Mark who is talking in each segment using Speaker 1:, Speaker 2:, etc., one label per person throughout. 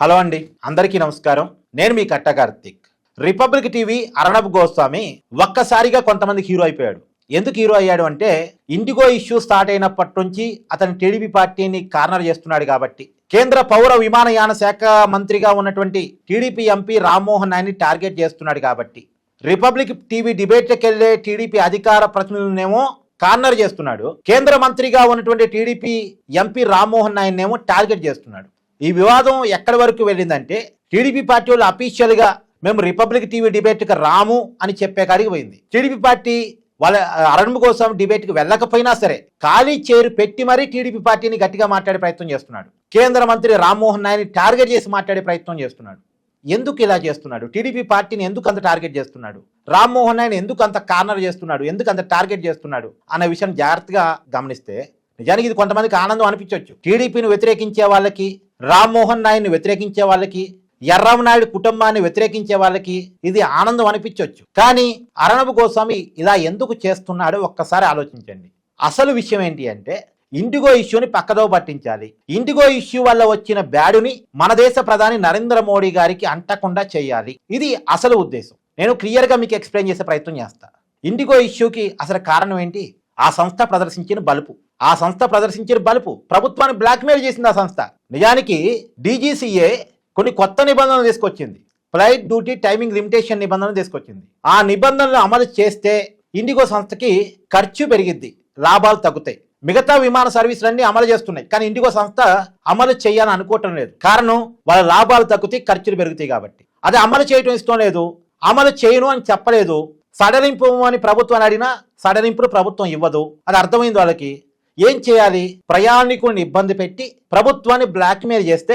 Speaker 1: Hello అండి అందరికీ నమస్కారం. నేను మీ కట్ట కార్తిక్. రిపబ్లిక్ టీవీ అరణబ్ గోస్వామి ఒక్కసారిగా కొంతమంది హీరో అయిపోయాడు. ఎందుకు హీరో అయ్యాడు అంటే ఇండిగో ఇష్యూ స్టార్ట్ అయినప్పటి నుంచి అతను టీడీపీ పార్టీని కార్నర్ చేస్తున్నాడు కాబట్టి. కేంద్ర పౌర విమానయాన శాఖ మంత్రిగా ఉన్నటువంటి టీడీపీ ఎంపీ రామ్మోహన్ నాయన్ని టార్గెట్ చేస్తున్నాడు కాబట్టి. రిపబ్లిక్ టీవీ డిబేట్కి వెళ్ళే టీడీపీ అధికార ప్రతినిధులనేమో కార్నర్ చేస్తున్నాడు. కేంద్ర మంత్రిగా ఉన్నటువంటి టీడీపీ ఎంపీ రామ్మోహన్ నాయన్ ఏమో టార్గెట్ చేస్తున్నాడు. ఈ వివాదం ఎక్కడి వరకు వెళ్ళిందంటే టీడీపీ పార్టీ వాళ్ళు అఫీషియల్గా మేము రిపబ్లిక్ టీవీ డిబేట్కి రాము అని చెప్పే కాడికి పోయింది. టీడీపీ పార్టీ వాళ్ళ అరణ్ కోసం డిబేట్కి వెళ్ళకపోయినా సరే ఖాళీ చేరు పెట్టి మరీ టీడీపీ పార్టీని గట్టిగా మాట్లాడే ప్రయత్నం చేస్తున్నాడు. కేంద్ర మంత్రి రామ్మోహన్ నాయని టార్గెట్ చేసి మాట్లాడే ప్రయత్నం చేస్తున్నాడు. ఎందుకు ఇలా చేస్తున్నాడు? టీడీపీ పార్టీని ఎందుకు అంత టార్గెట్ చేస్తున్నాడు? రామ్మోహన్ నాయని ఎందుకు అంత కార్నర్ చేస్తున్నాడు? ఎందుకు అంత టార్గెట్ చేస్తున్నాడు? అనే విషయం జాగ్రత్తగా గమనిస్తే నిజానికి ఇది కొంతమందికి ఆనందం అనిపించవచ్చు. టీడీపీని వ్యతిరేకించే వాళ్ళకి రామ్మోహన్ నాయుడిని వ్యతిరేకించే వాళ్ళకి ఎర్రమనాయుడు కుటుంబాన్ని వ్యతిరేకించే వాళ్ళకి ఇది ఆనందం అనిపించవచ్చు. కానీ అరణబు గోస్వామి ఇలా ఎందుకు చేస్తున్నాడో ఒక్కసారి ఆలోచించండి. అసలు విషయం ఏంటి అంటే ఇండిగో ఇష్యూని పక్కదో పట్టించాలి. ఇండిగో ఇష్యూ వల్ల వచ్చిన బ్యాడుని మన దేశ ప్రధాని నరేంద్ర మోడీ గారికి అంటకుండా చేయాలి. ఇది అసలు ఉద్దేశం. నేను క్లియర్గా మీకు ఎక్స్ప్లెయిన్ చేసే ప్రయత్నం చేస్తా. ఇండిగో ఇష్యూకి అసలు కారణం ఏంటి? ఆ సంస్థ ప్రదర్శించిన బలుపు ఆ సంస్థ ప్రదర్శించిన బలుపు. ప్రభుత్వాన్ని బ్లాక్మెయిల్ చేసింది ఆ సంస్థ. నిజానికి డీజీసీఏ కొన్ని కొత్త నిబంధనలు తీసుకొచ్చింది. ఫ్లైట్ డ్యూటీ టైమింగ్ లిమిటేషన్ నిబంధనలు తీసుకొచ్చింది. ఆ నిబంధనలు అమలు చేస్తే ఇండిగో సంస్థకి ఖర్చు పెరిగిద్ది లాభాలు తగ్గుతాయి. మిగతా విమాన సర్వీసులన్నీ అమలు చేస్తున్నాయి. కానీ ఇండిగో సంస్థ అమలు చేయాలని అనుకోవటం లేదు. కారణం వాళ్ళ లాభాలు తగ్గుతాయి ఖర్చులు పెరుగుతాయి కాబట్టి. అది అమలు చేయటం ఇష్టం లేదు. అమలు చేయను అని చెప్పలేదు. సడలింపు అని ప్రభుత్వాన్ని అడిగినా సడలింపులు ప్రభుత్వం ఇవ్వదు. అది అర్థమైంది వాళ్ళకి. ఏం చేయాలి? ప్రయాణికుల్ని ఇబ్బంది పెట్టి ప్రభుత్వాన్ని బ్లాక్మెయిల్ చేస్తే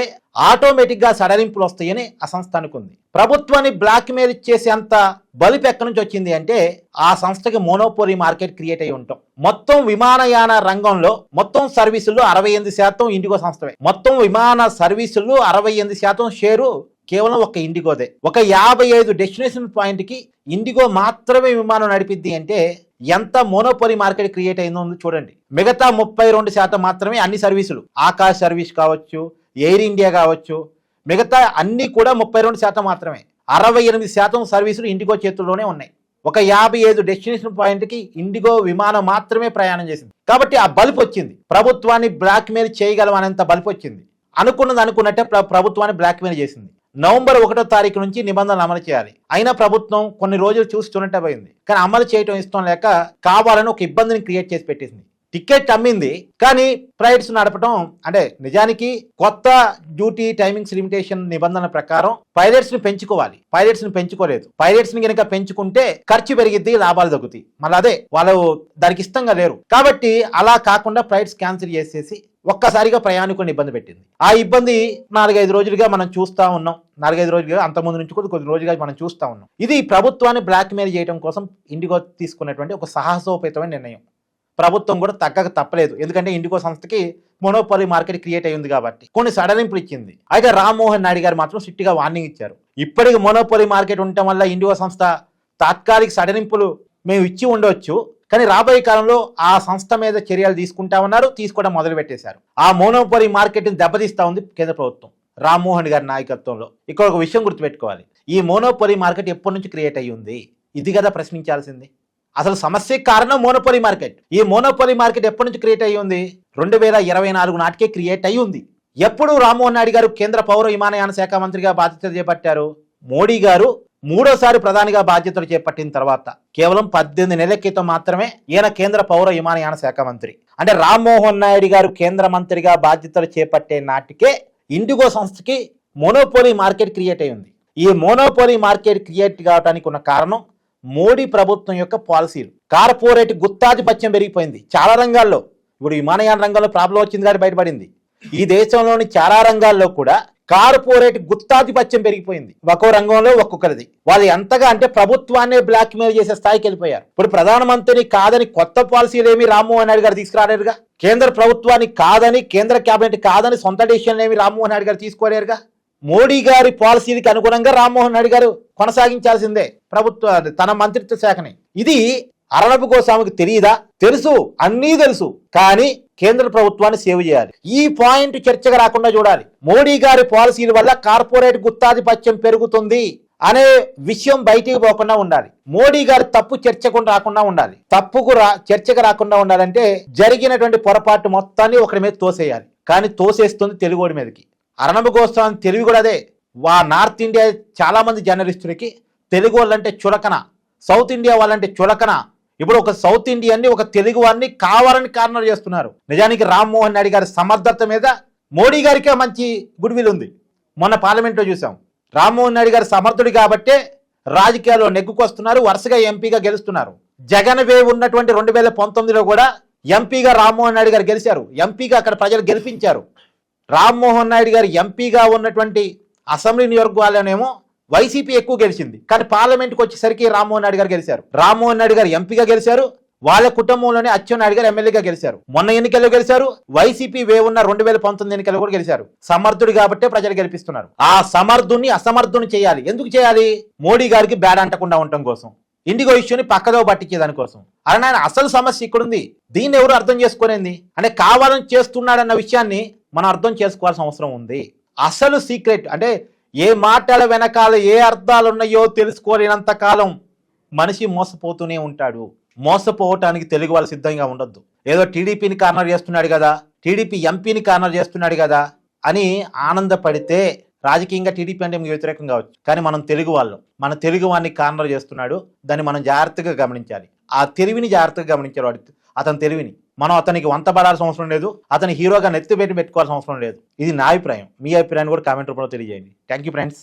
Speaker 1: ఆటోమేటిక్గా సడలింపులు వస్తాయని ఆ సంస్థ అనుకుంది. ప్రభుత్వాన్ని బ్లాక్మెయిల్ చేసేంత బలిపు ఎక్కడి నుంచి వచ్చింది అంటే ఆ సంస్థకి మోనోపోలీ మార్కెట్ క్రియేట్ అయి ఉంటాం. మొత్తం విమానయాన రంగంలో మొత్తం సర్వీసులు అరవై ఎనిమిది శాతం ఇండిగో సంస్థవే. మొత్తం విమాన సర్వీసులు అరవై ఎనిమిది శాతం షేరు కేవలం ఒక ఇండిగోదే. ఒక యాభై ఐదు డెస్టినేషన్ పాయింట్కి ఇండిగో మాత్రమే విమానం నడిపిద్ది అంటే ఎంత మోనోపోలీ మార్కెట్ క్రియేట్ అయిందో చూడండి. మిగతా ముప్పై రెండు శాతం మాత్రమే అన్ని సర్వీసులు ఆకాశ్ సర్వీస్ కావచ్చు ఎయిర్ ఇండియా కావచ్చు మిగతా అన్ని కూడా ముప్పై రెండు శాతం మాత్రమే. అరవై ఎనిమిది శాతం సర్వీసులు ఇండిగో చేతుల్లోనే ఉన్నాయి. ఒక యాభై ఐదు డెస్టినేషన్ పాయింట్కి ఇండిగో విమానం మాత్రమే ప్రయాణం చేసింది. కాబట్టి ఆ బల్బ్ వచ్చింది. ప్రభుత్వాన్ని బ్లాక్మెయిల్ చేయగలం బల్ప్ బల్బ్ వచ్చింది. అనుకున్నది అనుకున్నట్టే ప్రభుత్వాన్ని బ్లాక్మెయిల్ చేసింది. నవంబర్ ఒకటో తారీఖు నుంచి నిబంధనలు అమలు చేయాలి. అయినా ప్రభుత్వం కొన్ని రోజులు చూసి చూడటం పోయింది. కానీ అమలు చేయటం ఇష్టం లేక కావాలని ఒక ఇబ్బందిని క్రియేట్ చేసి పెట్టేసింది. టికెట్ అమ్మింది. కానీ ఫ్లైట్స్ నడపడం అంటే నిజానికి కొత్త డ్యూటీ టైమింగ్స్ లిమిటేషన్ నిబంధనల ప్రకారం పైలట్స్ని పెంచుకోవాలి. పైలట్స్ని పెంచుకోలేదు. పైలట్స్ని కనుక పెంచుకుంటే ఖర్చు పెరిగిద్ది లాభాలు తగ్గుతాయి. మళ్ళీ అదే వాళ్ళు దానికి ఇష్టంగా లేరు. కాబట్టి అలా కాకుండా ఫ్లైట్స్ క్యాన్సిల్ చేసేసి ఒక్కసారిగా ప్రయాణికులను ఇబ్బంది పెట్టింది. ఆ ఇబ్బంది నాలుగైదు రోజులుగా మనం చూస్తా ఉన్నాం. నాలుగైదు రోజులుగా అంత ముందు నుంచి కూడా కొద్ది రోజులుగా మనం చూస్తా ఉన్నాం. ఇది ప్రభుత్వాన్ని బ్లాక్మెయిల్ చేయడం కోసం ఇండిగో తీసుకున్నటువంటి ఒక సాహసోపేతమైన నిర్ణయం. ప్రభుత్వం కూడా తగ్గక తప్పలేదు. ఎందుకంటే ఇండిగో సంస్థకి మొనోపలి మార్కెట్ క్రియేట్ అయ్యింది కాబట్టి. కొన్ని సడలింపులు ఇచ్చింది. అయితే రామ్మోహన్ నాయుడు గారు మాత్రం స్ట్రిక్ట్గా వార్నింగ్ ఇచ్చారు. ఇప్పటికి మొనోపలి మార్కెట్ ఉండటం వల్ల ఇండిగో సంస్థ తాత్కాలిక సడలింపులు మేము ఇచ్చి ఉండొచ్చు. కానీ రాబోయే కాలంలో ఆ సంస్థ మీద చర్యలు తీసుకుంటా ఉన్నారు తీసుకోవడం మొదలు పెట్టేశారు. ఆ మోనోపలి మార్కెట్ని దెబ్బతీస్తా ఉంది కేంద్ర ప్రభుత్వం రామ్మోహన్ గారి నాయకత్వంలో. ఇక్కడ ఒక విషయం గుర్తుపెట్టుకోవాలి. ఈ మోనోపలి మార్కెట్ ఎప్పటి నుంచి క్రియేట్ అయ్యి ఉంది? ఇది కదా ప్రశ్నించాల్సింది. అసలు సమస్య కారణం మోనోపలి మార్కెట్. ఈ మోనోపలి మార్కెట్ ఎప్పటి నుంచి క్రియేట్ అయ్యి ఉంది? రెండు వేల ఇరవై నాలుగు నాటికే క్రియేట్ అయ్యి ఉంది. ఎప్పుడు రామ్మోహన్ నాయుడు గారు కేంద్ర పౌర విమానయాన శాఖ మంత్రిగా బాధ్యత చేపట్టారు? మోడీ గారు మూడోసారి ప్రధానిగా బాధ్యతలు చేపట్టిన తర్వాత కేవలం పద్దెనిమిది నెలల క్రితం మాత్రమే ఈయన కేంద్ర పౌర విమానయాన శాఖ మంత్రి. అంటే రామ్మోహన్ నాయుడు గారు కేంద్ర మంత్రిగా బాధ్యతలు చేపట్టే నాటికే ఇండిగో సంస్థకి మోనోపోలీ మార్కెట్ క్రియేట్ అయింది ఈ మోనోపోలీ మార్కెట్ క్రియేట్ కావడానికి ఉన్న కారణం మోడీ ప్రభుత్వం యొక్క పాలసీలు. కార్పొరేట్ గుత్తాధిపత్యం పెరిగిపోయింది. చాలా రంగాల్లో. ఇప్పుడు విమానయాన రంగంలో ప్రాబ్లం వచ్చింది కానీ బయటపడింది. ఈ దేశంలోని చాలా రంగాల్లో కూడా కార్పొరేట్ గుత్తాధిపత్యం పెరిగిపోయింది. ఒక్కో రంగంలో ఒక్కొక్కరిది. వాళ్ళు ఎంతగా అంటే ప్రభుత్వాన్ని బ్లాక్ మెయిల్ చేసే స్థాయికి వెళ్ళిపోయారు. ఇప్పుడు ప్రధానమంత్రిని కాదని కొత్త పాలసీలు ఏమి రామ్మోహన్ నాయుడు గారు తీసుకురాలేరుగా? కేంద్ర ప్రభుత్వాన్ని కాదని కేంద్ర కేబినెట్ కాదని సొంత డెసిషన్లు ఏమి రామ్మోహన్ నాయుడు గారు తీసుకోలేరుగా? మోడీ గారి పాలసీకి అనుగుణంగా రామ్మోహన్ నాయుడు గారు కొనసాగించాల్సిందే ప్రభుత్వ తన మంత్రిత్వ శాఖని. ఇది అరణపు గోస్వామికి తెలియదా తెలుసు. అన్నీ తెలుసు. కానీ కేంద్ర ప్రభుత్వాన్ని సేవ్ చేయాలి. ఈ పాయింట్ చర్చగా రాకుండా చూడాలి. మోడీ గారి పాలసీల వల్ల కార్పొరేట్ గుత్తాధిపత్యం పెరుగుతుంది అనే విషయం బయటికి పోకుండా ఉండాలి. మోడీ గారి తప్పు చర్చకు రాకుండా ఉండాలి. తప్పుకు రా చర్చకు రాకుండా ఉండాలంటే జరిగినటువంటి పొరపాటు మొత్తాన్ని ఒకరి మీద తోసేయాలి. కానీ తోసేస్తుంది తెలుగుడి మీదకి. అరణబ గోస్వామి తెలివి కూడా అదే. వా నార్త్ ఇండియా చాలా మంది జర్నలిస్టులకి తెలుగు వాళ్ళంటే చులకన సౌత్ ఇండియా వాళ్ళంటే చులకన ఇప్పుడు ఒక సౌత్ ఇండియన్ని ఒక తెలుగు వారిని కావాలని కార్నర్ చేస్తున్నారు. నిజానికి రామ్మోహన్ రెడ్డి గారి సమర్థత మీద మోడీ గారికే మంచి గుడ్విల్ ఉంది. మొన్న పార్లమెంట్లో చూసాం. రామ్మోహన్ రెడ్డి గారు సమర్థుడు కాబట్టే రాజకీయాల్లో నెగ్గుకొస్తున్నారు వరుసగా ఎంపీగా గెలుస్తున్నారు. జగన్ వేవ్ ఉన్నటువంటి రెండు వేల పంతొమ్మిదిలో కూడా ఎంపీగా రామ్మోహన్ నాయుడు గారు గెలిచారు. ఎంపీగా అక్కడ ప్రజలు గెలిపించారు. రామ్మోహన్ నాయుడు గారు ఎంపీగా ఉన్నటువంటి అసెంబ్లీ నియోజకవర్గాలనేమో వైసీపీ ఎక్కువ గెలిచింది. కానీ పార్లమెంట్కి వచ్చేసరికి రామ్మోహన్ నాయుడు గారు గెలిచారు. రామ్మోహన్ నాయుడు గారు ఎంపీగా గెలిచారు. వాళ్ళ కుటుంబంలోనే అచ్చెన్నాయుడు గారు ఎమ్మెల్యేగా గెలిచారు. మొన్న ఎన్నికల్లో గెలిచారు. వైసీపీ వే ఉన్న రెండు వేల పంతొమ్మిది ఎన్నికల్లో కూడా గెలిచారు. సమర్థుడు కాబట్టే ప్రజలు గెలిపిస్తున్నారు. ఆ సమర్థుని అసమర్థుని చేయాలి. ఎందుకు చేయాలి? మోడీ గారికి బ్యాడ్ అంటకుండా ఉండటం కోసం. ఇండిగో ఇష్యూని పక్కదో పట్టించేదాని కోసం. అలా అసలు సమస్య ఇక్కడుంది. దీన్ని ఎవరు అర్థం చేసుకునేది అంటే కావాలని చేస్తున్నాడన్న విషయాన్ని మనం అర్థం చేసుకోవాల్సిన అవసరం ఉంది. అసలు సీక్రెట్ అంటే ఏ మాటల వెనకాల ఏ అర్థాలు ఉన్నాయో తెలుసుకోలేనంత కాలం మనిషి మోసపోతూనే ఉంటాడు. మోసపోవటానికి తెలుగు వాళ్ళు సిద్ధంగా ఉండొద్దు. ఏదో టీడీపీని కార్నర్ చేస్తున్నాడు కదా టీడీపీ ఎంపీని కార్నర్ చేస్తున్నాడు కదా అని ఆనందపడితే రాజకీయంగా టీడీపీ అంటే మీకు వ్యతిరేకం కావచ్చు. కానీ మనం తెలుగు వాళ్ళు. మన తెలుగు వాడిని కార్నర్ చేస్తున్నాడు. దాన్ని మనం జాగ్రత్తగా గమనించాలి. ఆ తెలివిని జాగ్రత్తగా గమనించాలి వాడి అతని తెలివిని. మనం అతనికి వంత పడాల్సిన అవసరం లేదు. అతని హీరోగా నెత్తి పెట్టి పెట్టుకోవాల్సిన అవసరం లేదు. ఇది నా అభిప్రాయం. మీ అభిప్రాయాన్ని కూడా కామెంట్ రూపంలో తెలియజేయండి. Thank you friends